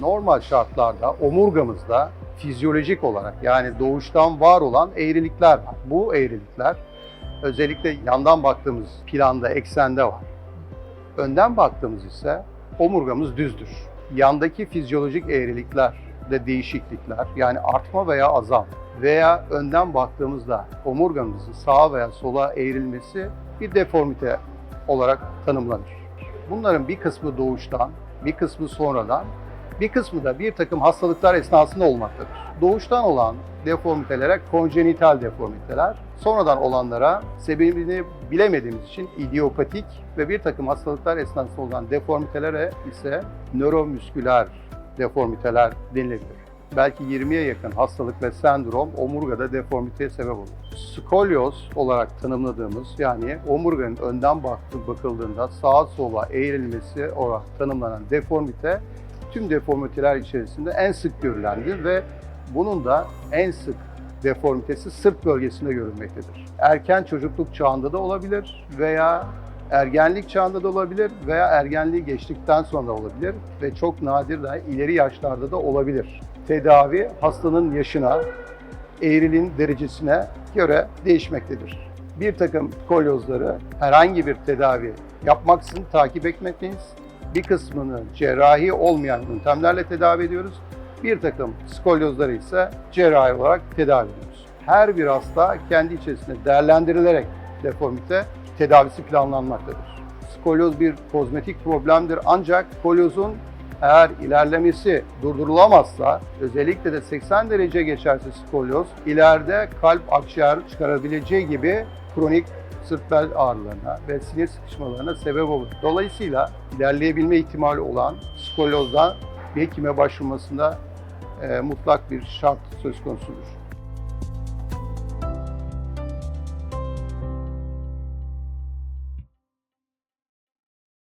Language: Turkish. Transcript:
Normal şartlarda omurgamızda fizyolojik olarak yani doğuştan var olan eğrilikler var. Bu eğrilikler özellikle yandan baktığımız planda, eksende var. Önden baktığımız ise omurgamız düzdür. Yandaki fizyolojik eğrilikler de değişiklikler yani artma veya azalma veya önden baktığımızda omurgamızın sağa veya sola eğrilmesi bir deformite olarak tanımlanır. Bunların bir kısmı doğuştan, bir kısmı sonradan, bir kısmı da bir takım hastalıklar esnasında olmaktadır. Doğuştan olan deformitelere konjenital deformiteler, sonradan olanlara sebebini bilemediğimiz için idiopatik ve bir takım hastalıklar esnasında olan deformitelere ise nöromüsküler deformiteler denilebilir. Belki 20'ye yakın hastalık ve sendrom omurgada deformiteye sebep olur. Skolyoz olarak tanımladığımız yani omurganın önden bakıldığında sağa sola eğrilmesi olarak tanımlanan deformite tüm deformiteler içerisinde en sık görülendir ve bunun da en sık deformitesi sırt bölgesinde görülmektedir. Erken çocukluk çağında da olabilir veya ergenlik çağında da olabilir veya ergenliği geçtikten sonra olabilir ve çok nadir de ileri yaşlarda da olabilir. Tedavi hastanın yaşına, eğriliğin derecesine göre değişmektedir. Bir takım kolyozları herhangi bir tedavi yapmaksızın takip etmekteyiz. Bir kısmını cerrahi olmayan yöntemlerle tedavi ediyoruz. Bir takım skolyozları ise cerrahi olarak tedavi ediyoruz. Her bir hasta kendi içerisinde değerlendirilerek deformite tedavisi planlanmaktadır. Skolyoz bir kozmetik problemdir ancak skolyozun eğer ilerlemesi durdurulamazsa, özellikle de 80 derece geçerse skolyoz, ileride kalp akciğer çıkarabileceği gibi kronik sırt bel ağrılarına ve sinir sıkışmalarına sebep olur. Dolayısıyla ilerleyebilme ihtimali olan skolyozdan bir hekime başvurmasında e, mutlak bir şart söz konusudur.